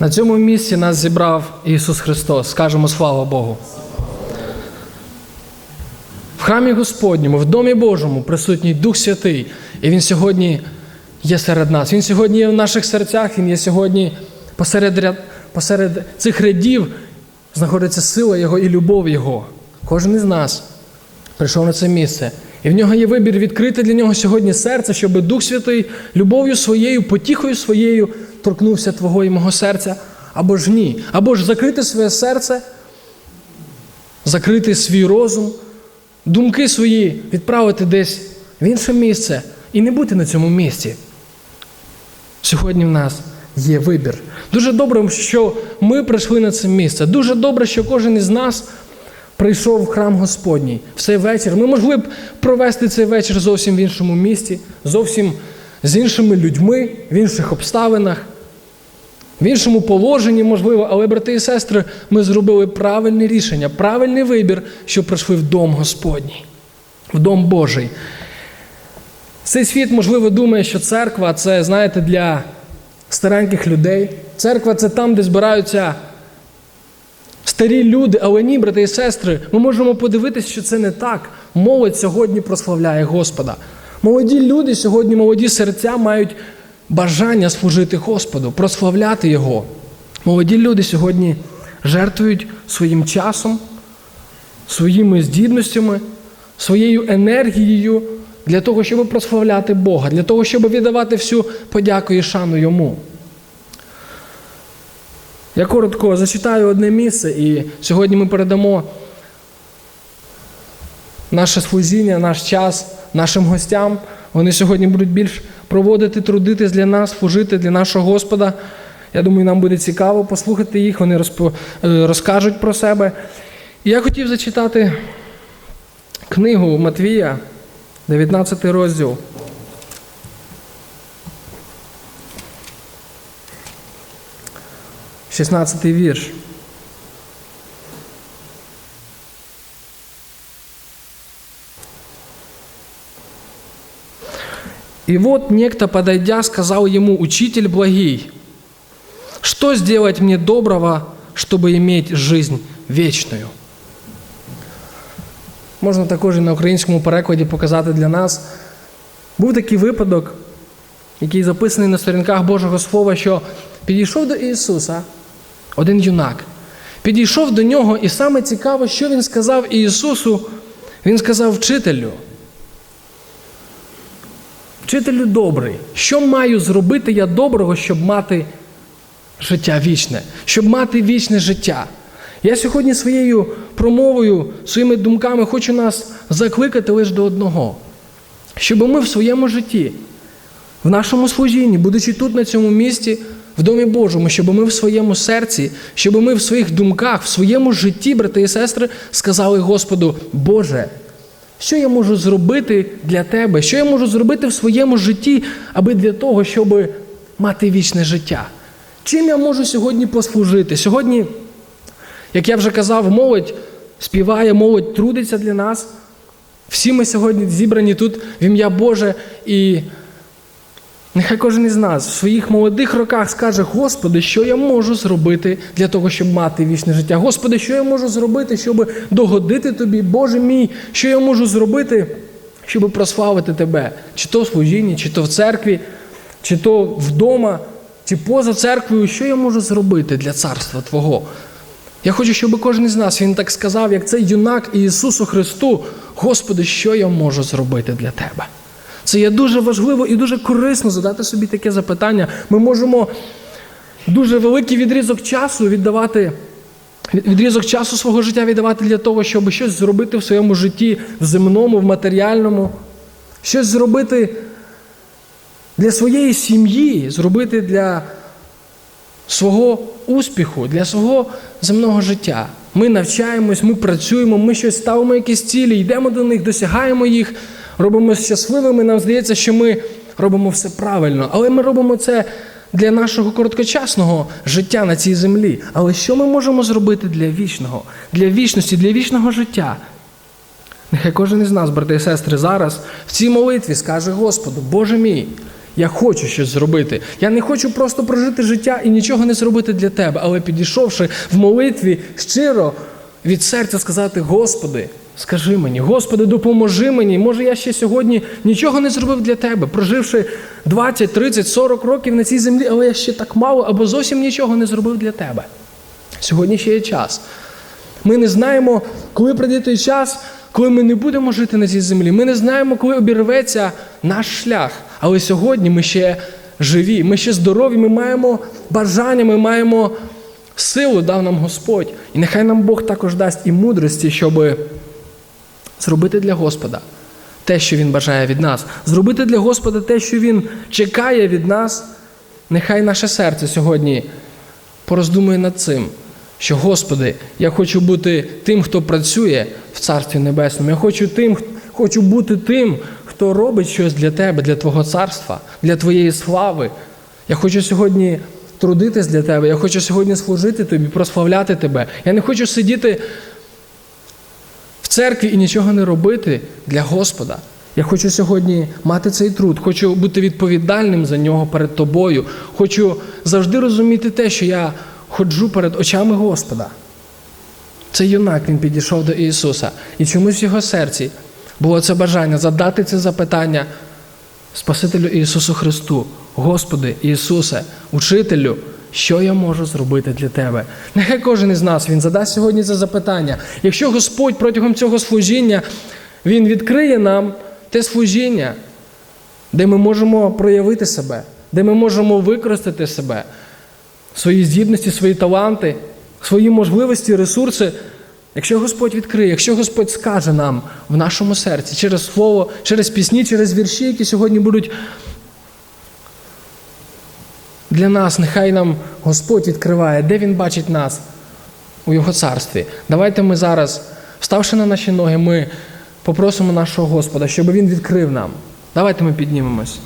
На цьому місці нас зібрав Ісус Христос. Скажемо слава Богу. В храмі Господньому, в Домі Божому присутній Дух Святий. І Він сьогодні є серед нас. Він сьогодні є в наших серцях, Він є сьогодні посеред, посеред цих рядів знаходиться сила Його і любов Його. Кожен із нас прийшов на це місце. І в нього є вибір відкрити для нього сьогодні серце, щоб Дух Святий любов'ю своєю, потіхою своєю торкнувся твого і мого серця, або ж ні. Або ж закрити своє серце, закрити свій розум, думки свої відправити десь в інше місце і не бути на цьому місці. Сьогодні в нас є вибір. Дуже добре, що ми прийшли на це місце. Дуже добре, що кожен із нас прийшов в храм Господній в цей вечір. Ми могли б провести цей вечір зовсім в іншому місті, зовсім з іншими людьми, в інших обставинах, в іншому положенні, можливо, але, брати і сестри, ми зробили правильне рішення, правильний вибір, що прийшли в дом Господній, в дом Божий. Цей світ, можливо, думає, що церква це, знаєте, для стареньких людей. Церква це там, де збираються старі люди, але ні, брати і сестри, ми можемо подивитися, що це не так. Молодь сьогодні прославляє Господа. Молоді люди сьогодні, молоді серця мають бажання служити Господу, прославляти Його. Молоді люди сьогодні жертвують своїм часом, своїми здібностями, своєю енергією для того, щоб прославляти Бога, для того, щоб віддавати всю подяку і шану Йому. Я коротко зачитаю одне місце, і сьогодні ми передамо наше служіння, наш час нашим гостям. Вони сьогодні будуть більш проводити, трудитись для нас, служити для нашого Господа. Я думаю, нам буде цікаво послухати їх, вони е, розкажуть про себе. І я хотів зачитати книгу Матвія, 19 розділ. Шістнадцятий вірш. И вот некто, подойдя, сказал ему, «Учитель благий, что сделать мне доброго, чтобы иметь жизнь вечную?» Можна також і на українському перекладі показати для нас. Був такий випадок, який записаний на сторінках Божого Слова, що підійшов до Ісуса один юнак. Підійшов до нього, і саме цікаво, що він сказав Ісусу. Він сказав вчителю. Вчителю добрий, що маю зробити я доброго, щоб мати життя вічне, щоб мати вічне життя. Я сьогодні своєю промовою, своїми думками хочу нас закликати лише до одного, щоб ми в своєму житті, в нашому служінні, будучи тут, на цьому місці, в Домі Божому, щоб ми в своєму серці, щоб ми в своїх думках, в своєму житті, брати і сестри, сказали Господу, Боже, що я можу зробити для тебе? Що я можу зробити в своєму житті, аби для того, щоб мати вічне життя? Чим я можу сьогодні послужити? Сьогодні, як я вже казав, молодь співає, молодь трудиться для нас. Всі ми сьогодні зібрані тут в ім'я Боже, і нехай кожен із нас в своїх молодих роках скаже: Господи, що я можу зробити для того, щоб мати вічне життя? Господи, що я можу зробити, щоб догодити Тобі, Боже мій, що я можу зробити, щоб прославити Тебе, чи то в служінні, чи то в церкві, чи то вдома, чи поза церквою, що я можу зробити для царства Твого? Я хочу, щоб кожен із нас він так сказав, як цей юнак Ісусу Христу, Господи, що я можу зробити для Тебе? Це є дуже важливо і дуже корисно задати собі таке запитання. Ми можемо дуже великий відрізок часу віддавати, відрізок часу свого життя віддавати для того, щоб щось зробити в своєму житті, в земному, в матеріальному, щось зробити для своєї сім'ї, зробити для свого успіху, для свого земного життя. Ми навчаємось, ми працюємо, ми щось ставимо якісь цілі, йдемо до них, досягаємо їх, робимо щасливими. Нам здається, що ми робимо все правильно, але ми робимо це для нашого короткочасного життя на цій землі. Але що ми можемо зробити для вічного, для вічності, для вічного життя? Нехай кожен із нас, брати і сестри, зараз в цій молитві скаже Господу, Боже мій, Я хочу щось зробити. Я не хочу просто прожити життя і нічого не зробити для тебе, але підійшовши в молитві щиро від серця сказати: Господи, скажи мені, Господи, допоможи мені. Може, я ще сьогодні нічого не зробив для тебе, проживши 20, 30, 40 років на цій землі, але я ще так мало або зовсім нічого не зробив для тебе. Сьогодні ще є час. Ми не знаємо, коли прийде той час, коли ми не будемо жити на цій землі. Ми не знаємо, коли обірветься наш шлях. Але сьогодні ми ще живі, ми ще здорові, ми маємо бажання, ми маємо силу, дав нам Господь. І нехай нам Бог також дасть і мудрості, щоб зробити для Господа те, що Він бажає від нас, зробити для Господа те, що Він чекає від нас. Нехай наше серце сьогодні пороздумує над цим, що, Господи, я хочу бути тим, хто працює в Царстві Небесному. Я хочу тим, хочу бути тим, хто робить щось для Тебе, для Твого царства, для Твоєї слави. Я хочу сьогодні трудитись для Тебе, я хочу сьогодні служити Тобі, прославляти Тебе. Я не хочу сидіти церкві і нічого не робити для Господа. Я хочу сьогодні мати цей труд, хочу бути відповідальним за нього перед тобою. Хочу завжди розуміти те, що я ходжу перед очами Господа. Цей юнак він підійшов до Ісуса, і чомусь в його серці було це бажання задати це запитання Спасителю Ісусу Христу, Господи Ісусе, Учителю, що я можу зробити для Тебе? Нехай кожен із нас він задасть сьогодні це запитання. Якщо Господь протягом цього служіння Він відкриє нам те служіння, де ми можемо проявити себе, де ми можемо використати себе, свої здібності, свої таланти, свої можливості, ресурси. Якщо Господь відкриє, якщо Господь скаже нам в нашому серці через слово, через пісні, через вірші, які сьогодні будуть для нас, нехай нам Господь відкриває, де Він бачить нас у Його царстві. Давайте ми зараз, вставши на наші ноги, ми попросимо нашого Господа, щоб Він відкрив нам. Давайте ми піднімемось.